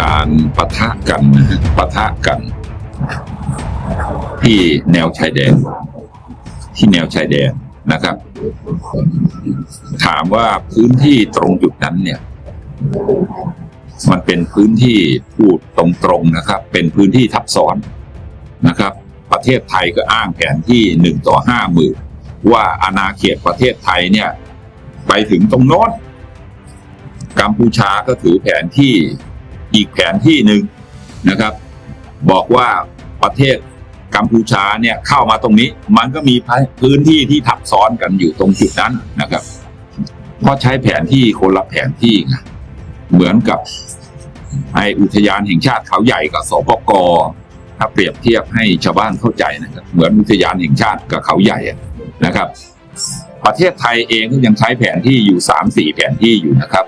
การปะทะกันนะฮะปะทะกัน ที่แนวชายแดน ที่แนวชายแดนนะครับ ถามว่าพื้นที่ตรงจุดนั้นเนี่ย มันเป็นพื้นที่พูดตรงๆนะครับ เป็นพื้นที่ทับซ้อนนะครับ ประเทศไทยก็อ้างแผนที่หนึ่งต่อห้าหมื่นว่าอาณาเขตประเทศไทยเนี่ย ไปถึงตรงโน้น กัมพูชาก็ถือแผนที่อีกแผนที่หนึ่งนะครับ บอกว่าประเทศกัมพูชาเนี่ยเข้ามาตรงนี้ มันก็มีพื้นที่ที่ทับซ้อนกันอยู่ตรงจุดนั้นนะครับเพราะใช้แผนที่คนละแผนที่ไงเหมือนกับไออุทยานแห่งชาติเขาใหญ่กับสปกถ้าเปรียบเทียบให้ชาวบ้านเข้าใจนะครับ เหมือนอุทยานแห่งชาติกับเขาใหญ่นะครับ ประเทศไทยเองก็ยังใช้แผนที่อยู่สามสี่แผนที่อยู่นะครับ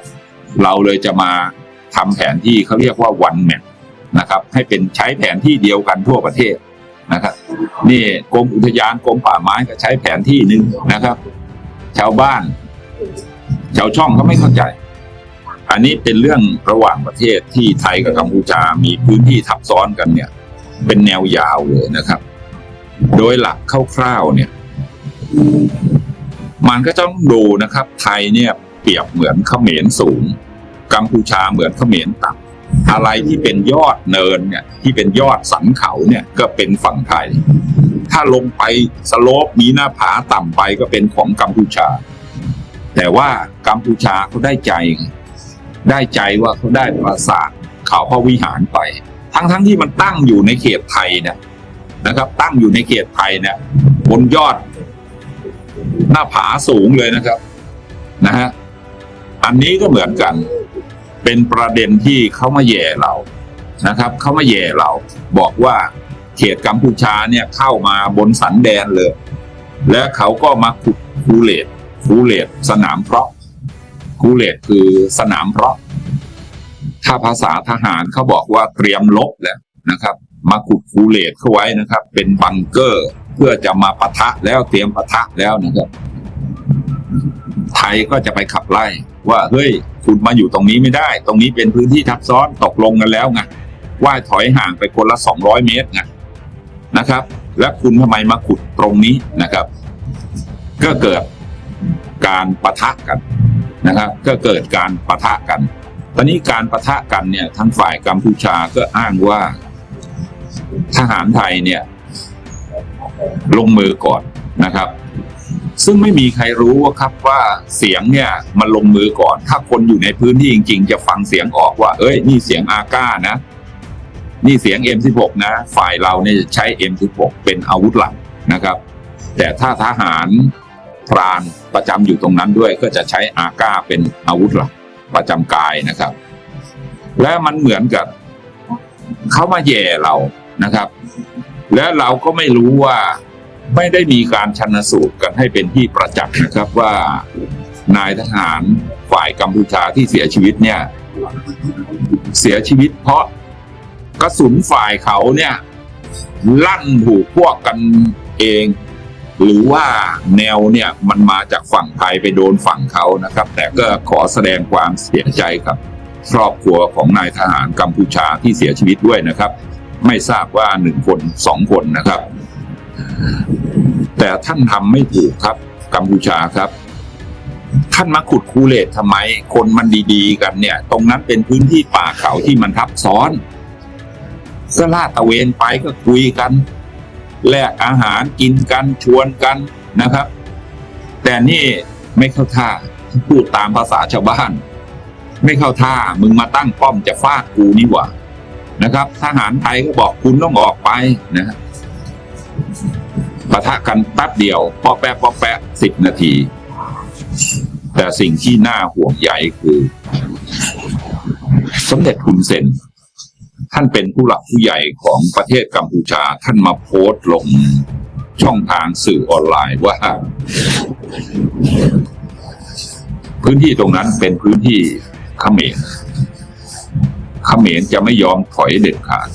เราเลยจะมาทำแผนที่เขาเรียกว่าวันแมปนะครับ ให้เป็นใช้แผนที่เดียวกันทั่วประเทศนะครับนี่กรมอุทยานกรมป่าไม้ก็ใช้แผนที่หนึ่งนะครับ ชาวบ้าน ชาวช่องเขาไม่เข้าใจ อันนี้เป็นเรื่องระหว่างประเทศที่ไทยกับกัมพูชามีพื้นที่ทับซ้อนกันเนี่ย เป็นแนวยาวเลยนะครับ โดยหลักคร่าวๆเนี่ย มันก็ต้องดูนะครับ ไทยเนี่ยเปรียบเหมือนเขมรสูง กัมพูชาเหมือนเขมรต่ำอะไรที่เป็นยอดเนินเนี่ยที่เป็นยอดสันเขาเนี่ยก็เป็นฝั่งไทย ถ้าลงไปสโลปมีหน้าผาต่ำไปก็เป็นของกัมพูชา แต่ว่ากัมพูชาเขาได้ใจ ได้ใจว่าเขาได้ปราสาทเขาพระวิหารไป ทั้งๆที่มันตั้งอยู่ในเขตไทยเนี่ยนะครับ ตั้งอยู่ในเขตไทยเนี่ยบนยอดหน้าผาสูงเลยนะครับ นะฮะ อันนี้ก็เหมือนกัน เป็นประเด็นที่เขามาแย่เรานะครับเขามาแย่เราบอกว่าเขตกัมพูชาเนี่ยเข้ามาบนสันแดนเลย และเขาก็มาขุดคูเลตคูเลตสนามเพาะคูเลตคือสนามเพาะ ถ้าภาษาทหารเขาบอกว่าเตรียมลบแล้วนะครับ มาขุดคูเลตเข้าไว้นะครับ เป็นบังเกอร์เพื่อจะมาปะทะแล้วเตรียมปะทะแล้วนะครับ ไทยก็จะไปขับไล่ว่าเฮ้ย คุณมาอยู่ตรงนี้ไม่ได้ ตรงนี้เป็นพื้นที่ทับซ้อนตกลงกันแล้วไงว่ายถอยห่างไปคนละสองร้อยเมตรไงนะครับ และคุณทำไมมาขุดตรงนี้นะครับ ก็เกิดการปะทะกันนะครับ ก็เกิดการปะทะกัน ตอนนี้การปะทะกันเนี่ยทางฝ่ายกัมพูชาก็อ้างว่า ทหารไทยเนี่ย ลงมือก่อนนะครับ ซึ่งไม่มีใครรู้ว่าครับว่าเสียงเนี่ยมันลงมือก่อน ถ้าคนอยู่ในพื้นที่จริง ๆ จะฟังเสียงออกว่า เอ้ย นี่เสียงอาก้านะ นี่เสียง M16 นะ ฝ่ายเราเนี่ยจะใช้ M16 เป็นอาวุธหลักนะครับ แต่ถ้าทหารพรานประจำอยู่ตรงนั้นด้วยก็จะใช้อาก้าเป็นอาวุธหลักประจำกายนะครับ และมันเหมือนกับเขามาแย่เรานะครับ และเราก็ไม่รู้ว่า ไม่ได้มีการชันสูตรกันให้เป็นที่ประจักษ์นะครับว่านายทหารฝ่ายกัมพูชาที่เสียชีวิตเนี่ย เสียชีวิตเพราะกระสุนฝ่ายเขาเนี่ย ลั่นถูกพวกกันเอง หรือว่าแนวเนี่ยมันมาจากฝั่งไทยไปโดนฝั่งเขานะครับ แต่ก็ขอแสดงความเสียใจกับ ครอบครัวของนายทหารกัมพูชาที่เสียชีวิตด้วยนะครับ ไม่ทราบว่าหนึ่งคนสองคนนะครับ แต่ท่านทำไม่ถูกครับกัมพูชาครับ ท่านมาขุดคูเลตทำไม คนมันดีๆ กันเนี่ย ตรงนั้นเป็นพื้นที่ป่าเขาที่มันทับซ้อนก็ลาดตะเวนไปก็คุยกัน แลกอาหารกินกันชวนกันนะครับ แต่นี่ไม่เข้าท่าพูดตามภาษาชาวบ้าน ไม่เข้าท่ามึงมาตั้งป้อมจะฟาดกูนี่หว่านะครับ ทหารไทยก็บอกคุณต้องออกไปนะครับ ปะทะกันแป๊บเดียวปอแปะปอแปะสิบนาที แต่สิ่งที่น่าห่วงใยคือ สมเด็จฮุนเซนท่านเป็นผู้หลักผู้ใหญ่ของประเทศกัมพูชาท่านมาโพสต์ลงช่องทางสื่อออนไลน์ว่า พื้นที่ตรงนั้นเป็นพื้นที่เขมรเขมรจะไม่ยอมถอยเด็ดขาด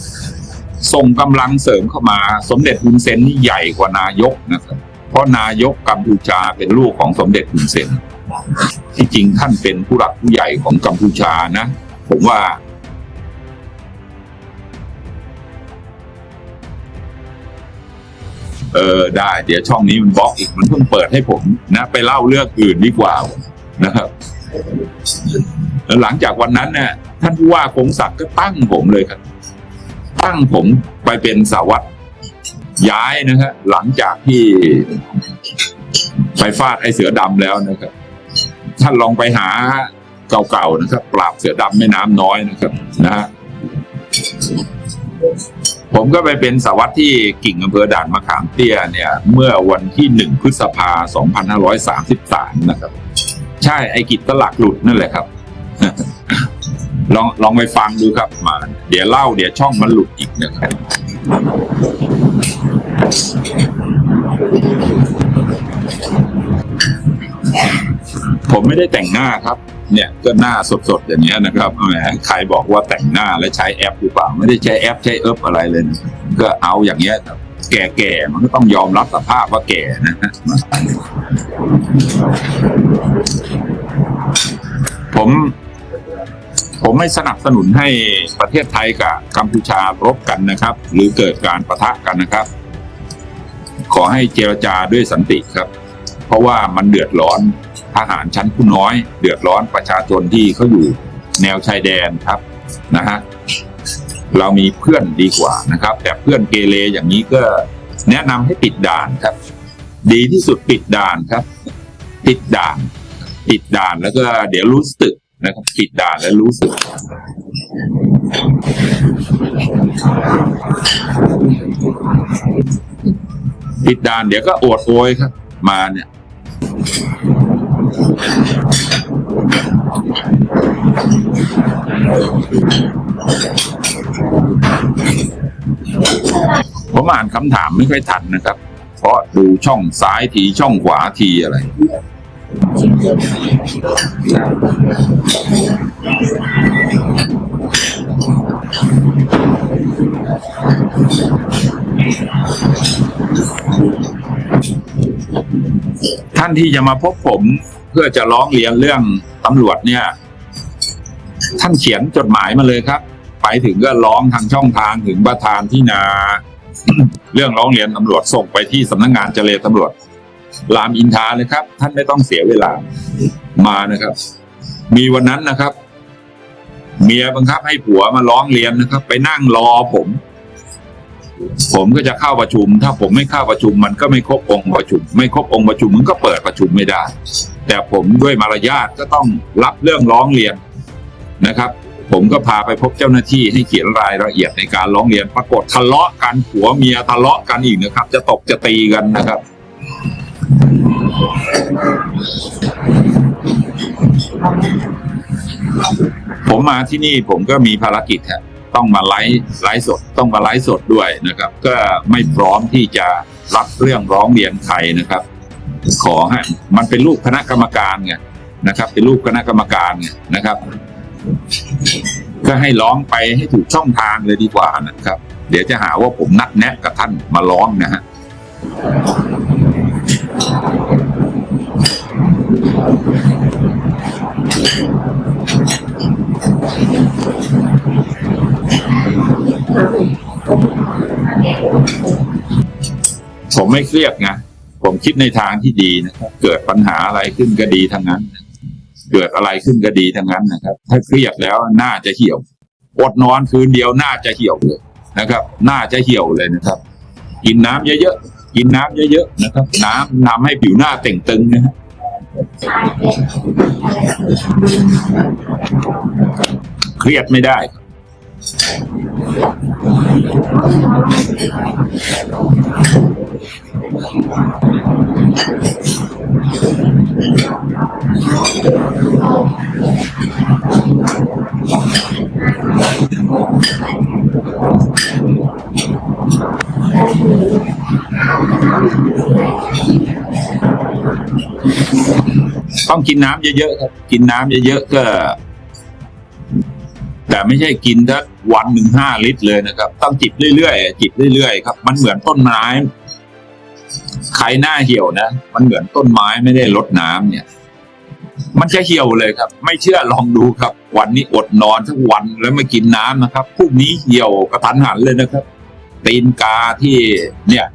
ส่งกำลังเสริมเข้ามา สมเด็จฮุนเซนนี่ใหญ่กว่านายกนะครับ เพราะนายกกัมพูชาเป็นลูกของสมเด็จฮุนเซน ที่จริงท่านเป็นผู้หลักผู้ใหญ่ของกัมพูชานะ ผมว่าเออได้ เดี๋ยวช่องนี้มันบล็อกอีกมันเพิ่งเปิดให้ผมนะ ไปเล่าเรื่องอื่นดีกว่านะครับหลังจากวันนั้นเนี่ยท่านผู้ว่าคงศักดิ์ก็ตั้งผมเลยครับ ตั้งผมไปเป็นสาวัตย้ายนะฮะหลังจากที่ไปฟาดไอเสือดำแล้วนะครับ ท่านลองไปหาเก่าๆนะครับ ปราบเสือดำแม่น้ำน้อยนะครับนะฮะผมก็ไปเป็นสาวัตที่กิ่งอำเภอด่านมะขามเตี้ยเนี่ย เมื่อวันที่หนึ่งพฤษภาสองพันห้าร้อยสามสิบสามนะครับ ใช่ไอกิจตลักหลุดนั่นแหละครับ ลองลองไปฟังดูครับมา เดี๋ยวเล่าเดี๋ยวช่องมันหลุดอีกนะครับผมไม่ได้แต่งหน้าครับ เนี่ยก็หน้าสดๆอย่างเงี้ยนะครับแหมใครบอกว่าแต่งหน้าและใช้แอปหรือเปล่า ไม่ได้ใช้แอปใช้เอิบอะไรเลยนะก็เอาอย่างเงี้ยแก่ๆมันก็ต้องยอมรับสภาพว่าแก่นะฮะผม ผมไม่สนับสนุนให้ประเทศไทยกับกัมพูชารบกันนะครับ หรือเกิดการประทะกันนะครับ ขอให้เจรจาด้วยสันติครับ เพราะว่ามันเดือดร้อนทหารชั้นผู้น้อย เดือดร้อนประชาชนที่เขาอยู่แนวชายแดนครับนะฮะเรามีเพื่อนดีกว่านะครับ แต่เพื่อนเกเรอย่างนี้ก็แนะนำให้ปิดด่านครับ ดีที่สุดปิดด่านครับ ปิดด่าน ปิดด่านแล้วก็เดี๋ยวรู้สึก นะครับปิดด่านแล้วรู้สึกปิดด่านเดี๋ยวก็โอดโอยครับ มาเนี่ย ผมอ่านคำถามไม่ค่อยทันนะครับ เพราะดูช่องซ้ายทีช่องขวาทีอะไร ท่านที่จะมาพบผมเพื่อจะร้องเรียนเรื่องตำรวจเนี่ย ท่านเขียนจดหมายมาเลยครับ ไปถึงก็ร้องทางช่องทางถึงประธานที่นา เรื่องร้องเรียนตำรวจส่งไปที่สำนักงานเจรตำรวจ รามอินทาเลยครับ ท่านไม่ต้องเสียเวลามานะครับ มีวันนั้นนะครับ เมียบังคับให้ผัวมาร้องเรียนนะครับ ไปนั่งรอผม ผมก็จะเข้าประชุม ถ้าผมไม่เข้าประชุม มันก็ไม่ครบองค์ประชุม ไม่ครบองค์ประชุมมันก็เปิดประชุมไม่ได้ แต่ผมด้วยมารยาทก็ต้องรับเรื่องร้องเรียนนะครับผมก็พาไปพบเจ้าหน้าที่ให้เขียนรายละเอียดในการร้องเรียนปรากฏทะเลาะกันผัวเมียทะเลาะกันอีกนะครับ จะตบจะตีกันนะครับ ผมมาที่นี่ผมก็มีภารกิจฮะต้องมาไลฟ์ไลฟ์สดต้องมาไลฟ์สดด้วยนะครับ ก็ไม่พร้อมที่จะรับเรื่องร้องเรียนใครนะครับ ขอให้มันเป็นลูกคณะกรรมการไงนะครับ เป็นลูกคณะกรรมการไงนะครับ ก็ให้ร้องไปให้ถูกช่องทางเลยดีกว่านะครับ เดี๋ยวจะหาว่าผมนัดแนะกับท่านมาร้องนะฮะ ผมไม่เครียดไงผมคิดในทางที่ดีนะครับเกิดปัญหาอะไรขึ้นก็ดีทั้งนั้น เกิดอะไรขึ้นก็ดีทั้งนั้นนะครับ ถ้าเครียดแล้วน่าจะเหี่ยวอดนอนคืนเดียวน่าจะเหี่ยวเลยนะครับ น่าจะเหี่ยวเลยนะครับ กินน้ำเยอะๆกินน้ำเยอะๆนะครับ น้ำทำให้ผิวหน้าเต่งตึงนะฮะ เครียดไม่ได้ ต้องกินน้ำเยอะๆครับกินน้ำเยอะๆก็ แต่ไม่ใช่กินทักวันหนึ่งห้าลิตรเลยนะครับ ต้องจิบเรื่อยๆจิบเรื่อยๆครับ มันเหมือนต้นไม้ใครหน้าเหี่ยวนะ มันเหมือนต้นไม้ไม่ได้รดน้ำเนี่ย มันจะเหี่ยวเลยครับ ไม่เชื่อลองดูครับ วันนี้อดนอนทั้งวันแล้วไม่กินน้ำนะครับพรุ่งนี้เหี่ยวกระทันหันเลยนะครับ ตีนกาที่เนี่ย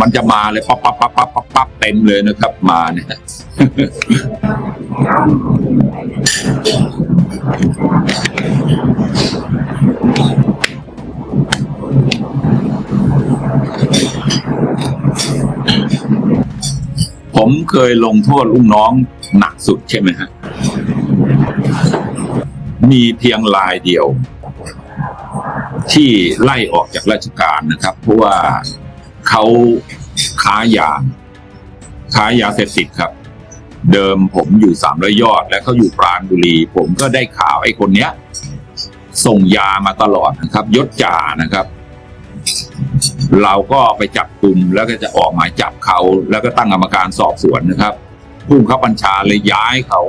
มันจะมาเลยปั๊บปั๊บปั๊บปั๊บปั๊บปั๊บเต็มเลยนะครับมาเนี่ยผมเคยลงโทษลูกน้องหนักสุดใช่ไหมฮะ มีเพียงรายเดียว ที่ไล่ออกจากราชการนะครับ เพราะว่า เขาค้ายา ค้ายาเสพติดครับ เดิมผมอยู่สามร้อยยอด และเขาอยู่ปราณบุรี ผมก็ได้ข่าวไอ้คนเนี้ย ส่งยามาตลอดนะครับ ยศจ่านะครับ เราก็ไปจับกลุ่มแล้วก็จะออกหมายจับเขา แล้วก็ตั้งกรรมการสอบสวนนะครับผู้บังคับบัญชาเลยย้ายเขา